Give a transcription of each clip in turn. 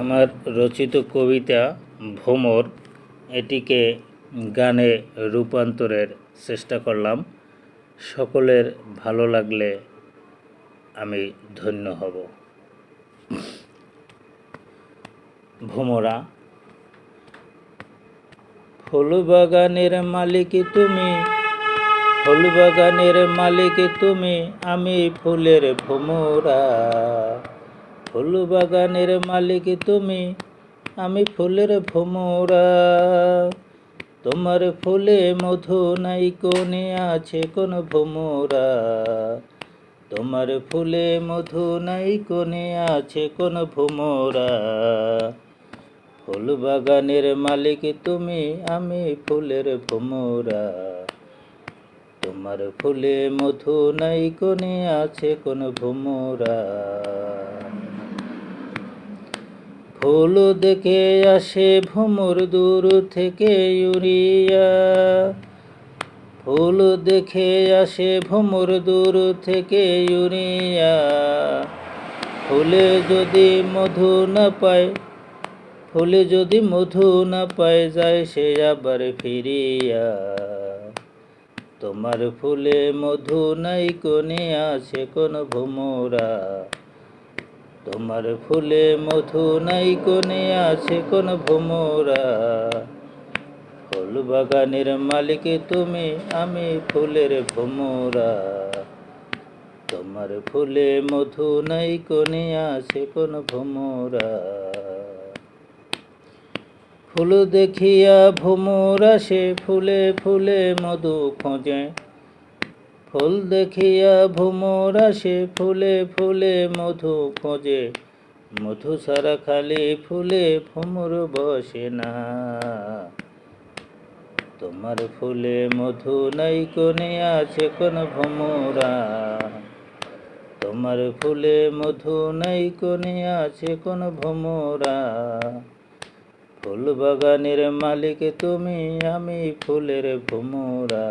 আমার রচিত কবিতা ভ্রমর, এটিকে গানে রূপান্তরের চেষ্টা করলাম। সকলের ভালো লাগলে আমি ধন্য হব। ভ্রমরা ফুল বাগানের মালিক তুমি ফুল বাগানের মালিক তুমি, আমি ফুলের ভ্রমরা। ফুল বাগানের মালিক তুমি, আমি ফুলের ভ্রমরা তোমার ফুলে মধু নাই কোনে আছে কোন ভ্রমরা তোমার ফুলে মধু নাই কোনে আছে কোন ভ্রমরা ফুল বাগানের মালিক তুমি, আমি ফুলের ভ্রমরা তোমার ফুলে মধু নাই কোনে আছে কোন ভ্রমরা ফুল দেখে আসে ভ্রমর দূর থেকে ইউরিয়া। ফুল দেখে আসে ভ্রমর দূর থেকে ইউরিয়া। ফুলে যদি মধু না পায়, ফুলে যদি মধু না পায়, যায় সে আবার ফিরিয়া। তোমার ফুলে মধু নাই, কোনে আছে কোন ভ্রমরা? তোমার ফুলে মধু নাই, কোনে আছে কোন ভ্রমরা ফুল বাগানের মালিক তুমি, আমি ফুলের ভ্রমরা তোমার ফুলে মধু নাই, কোনে আছে কোন ভ্রমরা ফুল দেখিয়া ভ্রমর সে ফুলে ফুলে মধু খোঁজে। ফুল দেখিয়া ভ্রমর আসে ফুলে ফুলে মধু খোঁজে। মধু সারা খালি ফুলে ভ্রমর বসে না। তোমার ফুলে মধু নাই কোনে আছে কোন ভ্রমরা। তোমার ফুলে মধু নাই কোনে আছে কোন ভ্রমরা। ফুল বাগানের মালিক তুমি, আমি ফুলের ভ্রমরা।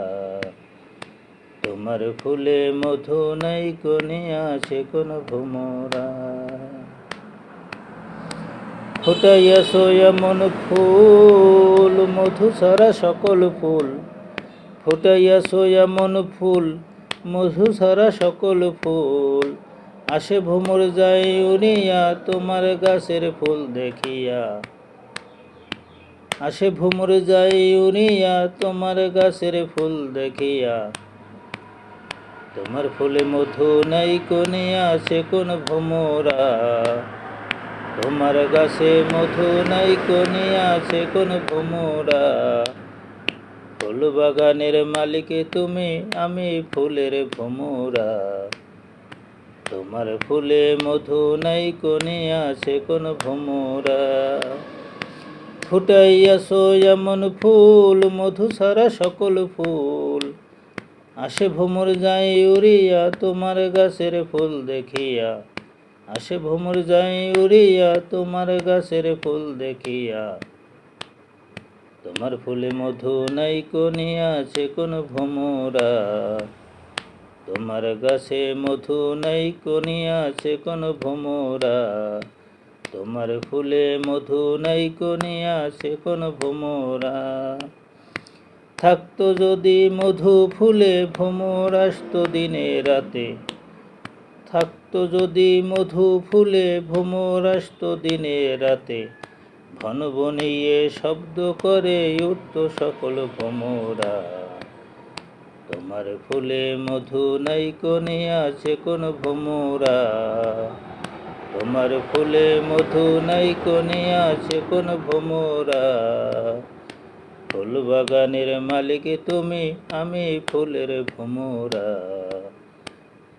তোমার ফুলে মধু নাই কোনে আছে কোন ফুটাইয়া সোয়া মন ফুল, মধু সারা সকল ফুল। ফুটাইয়া সোয়া মন ফুল, মধু সারা সকল ফুল। আসে ভ্রমর যাই উনিয়া তোমার গাছের ফুল দেখিয়া। আসে ভ্রমর যাই উনিয়া তোমার গাছের ফুল দেখিয়া। তোমার ফুলে মধু নাই, কোনে আছে কোন ভ্রমরা তোমার গাছে মধু নাই, কোনে আছে কোন ভ্রমরা ফুল বাগানের মালিক তুমি, আমি ফুলের ভ্রমরা তোমার ফুলে মধু নাই, কোনে আছে কোন ভ্রমরা ফুটাইয়াছো এমন ফুল, মধু সারা সকল ফুল। আসে ভ্রমর যাই উড়িয়া তোমার গাছের ফুল দেখিয়া। আসে ভ্রমর যাই উড়িয়া তোমার গাছের ফুল দেখিয়া। তোমার ফুলে মধু নাই, কোনে আছে, কোন ভ্রমরা। তোমার গাছে মধু নাই, কোনে আছে, কোন ভ্রমরা। তোমার ফুলে মধু নাই, কোনে আছে, কোন ভ্রমরা। থাকতো যদি মধু ফুলে ভ্রমর আসতো দিনে রাতে। থাকতো যদি মধু ফুলে ভ্রমর আসতো দিনে রাতে। ঘন বনিয়ে শব্দ করে উঠত সকল ভ্রমরা। তোমার ফুলে মধু নাই কোনে আছে কোন ভ্রমরা। তোমার ফুলে মধু নাই কোনে আছে কোন ভ্রমরা। ফুল বাগানের মালিক তুমি, আমি ফুলের ভ্রমরা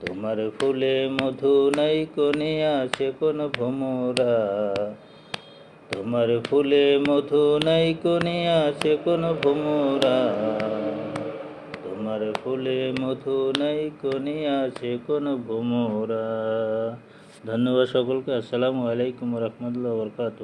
তোমার ফুলে মধু নাই, কোনে আছে কোন ভ্রমরা তোমার ফুলে মধু নাই, কোনে আছে কোন ভ্রমরা তোমার ফুলে মধু নাই, কোনে আছে কোন ভ্রমরা ধন্যবাদ সকলকে, আসসালামু আলাইকুম রহমতুল্লাহ বরকাত